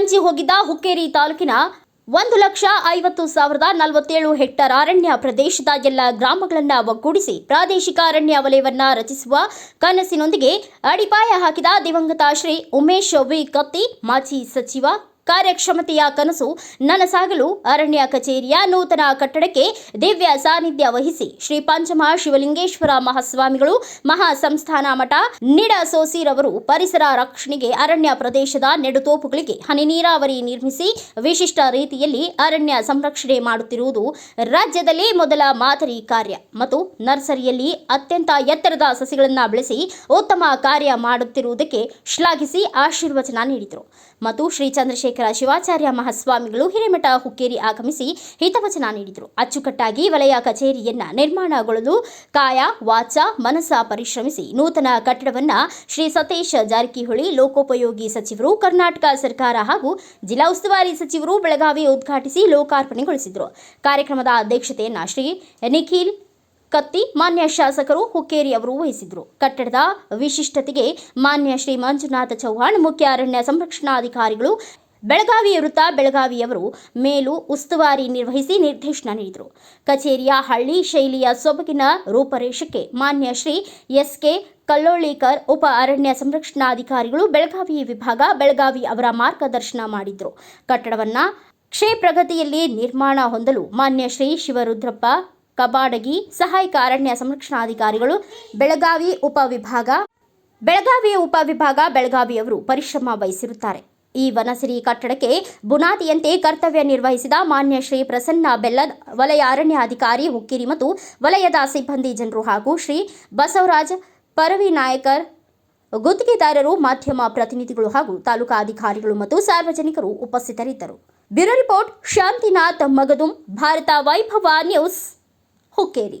ಹಂಚಿ ಹೋಗಿದ್ದ ಹುಕ್ಕೇರಿ ತಾಲೂಕಿನ ಒಂದು ಲಕ್ಷ ಐವತ್ತು ಸಾವಿರದ ನಲವತ್ತೇಳು ಹೆಕ್ಟರ್ ಅರಣ್ಯ ಪ್ರದೇಶದ ಎಲ್ಲ ಗ್ರಾಮಗಳನ್ನು ಒಗ್ಗೂಡಿಸಿ ಪ್ರಾದೇಶಿಕ ಅರಣ್ಯ ವಲಯವನ್ನ ರಚಿಸುವ ಕನಸಿನೊಂದಿಗೆ ಅಡಿಪಾಯ ಹಾಕಿದ ದಿವಂಗತ ಶ್ರೀ ಉಮೇಶ್ ವಿ ಕತ್ತಿ ಮಾಜಿ ಸಚಿವ ಕಾರ್ಯಕ್ಷಮತೆಯ ಕನಸು ನನಸಾಗಲು ಅರಣ್ಯ ಕಚೇರಿಯ ನೂತನ ಕಟ್ಟಡಕ್ಕೆ ದಿವ್ಯ ಸಾನ್ನಿಧ್ಯ ವಹಿಸಿ ಶ್ರೀ ಪಂಚಮ ಶಿವಲಿಂಗೇಶ್ವರ ಮಹಾಸ್ವಾಮಿಗಳು ಮಹಾ ಸಂಸ್ಥಾನ ಮಠ ನಿಡ ಸೋಸಿರವರು ಪರಿಸರ ರಕ್ಷಣೆಗೆ ಅರಣ್ಯ ಪ್ರದೇಶದ ನೆಡುತೋಪುಗಳಿಗೆ ಹನಿ ನೀರಾವರಿ ನಿರ್ಮಿಸಿ ವಿಶಿಷ್ಟ ರೀತಿಯಲ್ಲಿ ಅರಣ್ಯ ಸಂರಕ್ಷಣೆ ಮಾಡುತ್ತಿರುವುದು ರಾಜ್ಯದಲ್ಲಿ ಮೊದಲ ಮಾದರಿ ಕಾರ್ಯ ಮತ್ತು ನರ್ಸರಿಯಲ್ಲಿ ಅತ್ಯಂತ ಎತ್ತರದ ಸಸಿಗಳನ್ನು ಬೆಳೆಸಿ ಉತ್ತಮ ಕಾರ್ಯ ಮಾಡುತ್ತಿರುವುದಕ್ಕೆ ಶ್ಲಾಘಿಸಿ ಆಶೀರ್ವಚನ ನೀಡಿದರು. ಮತ್ತು ಶ್ರೀ ಚಂದ್ರಶೇಖರ ಶಿವಾಚಾರ್ಯ ಮಹಾಸ್ವಾಮಿಗಳು ಹಿರೇಮಠ ಹುಕ್ಕೇರಿ ಆಗಮಿಸಿ ಹಿತವಚನ ನೀಡಿದರು. ಅಚ್ಚುಕಟ್ಟಾಗಿ ವಲಯ ಕಚೇರಿಯನ್ನ ನಿರ್ಮಾಣಗೊಳ್ಳಲು ಕಾಯ, ವಾಚ ಮನಸ ಪರಿಶ್ರಮಿಸಿ ನೂತನ ಕಟ್ಟಡವನ್ನ ಶ್ರೀ ಸತೀಶ್ ಜಾರಕಿಹೊಳಿ ಲೋಕೋಪಯೋಗಿ ಸಚಿವರು, ಕರ್ನಾಟಕ ಸರ್ಕಾರ ಹಾಗೂ ಜಿಲ್ಲಾ ಉಸ್ತುವಾರಿ ಸಚಿವರು ಬೆಳಗಾವಿ ಉದ್ಘಾಟಿಸಿ ಲೋಕಾರ್ಪಣೆಗೊಳಿಸಿದರು. ಕಾರ್ಯಕ್ರಮದ ಅಧ್ಯಕ್ಷತೆಯನ್ನ ಶ್ರೀ ನಿಖಿಲ್ ಕತ್ತಿ, ಮಾನ್ಯ ಶಾಸಕರು ಹುಕ್ಕೇರಿ ಅವರು ವಹಿಸಿದರು ಕಟ್ಟಡದ ವಿಶಿಷ್ಟತೆಗೆ ಮಾನ್ಯ ಶ್ರೀ ಮಂಜುನಾಥ ಚೌಹಾಣ್, ಮುಖ್ಯ ಅರಣ್ಯ ಸಂರಕ್ಷಣಾಧಿಕಾರಿಗಳು ಬೆಳಗಾವಿ ವೃತ್ತ ಬೆಳಗಾವಿಯವರು ಮೇಲು ಉಸ್ತುವಾರಿ ನಿರ್ವಹಿಸಿ ನಿರ್ದೇಶನ ನೀಡಿದರು. ಕಚೇರಿಯ ಹಳ್ಳಿ ಶೈಲಿಯ ಸೊಬಗಿನ ರೂಪರೇಷಕ್ಕೆ ಮಾನ್ಯ ಶ್ರೀ ಎಸ್ ಕೆ ಕಲ್ಲೋಳಿಕರ್ ಉಪ ಅರಣ್ಯ ಸಂರಕ್ಷಣಾಧಿಕಾರಿಗಳು ಬೆಳಗಾವಿ ವಿಭಾಗ ಬೆಳಗಾವಿ ಅವರ ಮಾರ್ಗದರ್ಶನ ಮಾಡಿದ್ರು. ಕಟ್ಟಡವನ್ನ ಕ್ಷೇಪ್ರಗತಿಯಲ್ಲಿ ನಿರ್ಮಾಣ ಹೊಂದಲು ಮಾನ್ಯ ಶ್ರೀ ಶಿವರುದ್ರಪ್ಪ ಕಬಾಡಗಿ ಸಹಾಯಕ ಅರಣ್ಯ ಸಂರಕ್ಷಣಾಧಿಕಾರಿಗಳು ಬೆಳಗಾವಿ ಉಪವಿಭಾಗ ಬೆಳಗಾವಿಯ ಉಪವಿಭಾಗ ಬೆಳಗಾವಿಯವರು ಪರಿಶ್ರಮ ವಹಿಸಿರುತ್ತಾರೆ. ಈ ವನಸಿರಿ ಕಟ್ಟಡಕ್ಕೆ ಬುನಾದಿಯಂತೆ ಕರ್ತವ್ಯ ನಿರ್ವಹಿಸಿದ ಮಾನ್ಯ ಶ್ರೀ ಪ್ರಸನ್ನ ಬೆಲ್ಲದ್ ವಲಯ ಅರಣ್ಯಾಧಿಕಾರಿ ಹುಕ್ಕೇರಿ ಮತ್ತು ವಲಯದ ಸಿಬ್ಬಂದಿ ಜನರು ಹಾಗೂ ಶ್ರೀ ಬಸವರಾಜ್ ಪರವಿ ನಾಯಕರ್, ಗುತ್ತಿಗೆದಾರರು, ಮಾಧ್ಯಮ ಪ್ರತಿನಿಧಿಗಳು ಹಾಗೂ ತಾಲೂಕಾ ಅಧಿಕಾರಿಗಳು ಮತ್ತು ಸಾರ್ವಜನಿಕರು ಉಪಸ್ಥಿತರಿದ್ದರು. Bureau report, Shantinath Magadum, Bharata Vaibhava news, Hukkeri.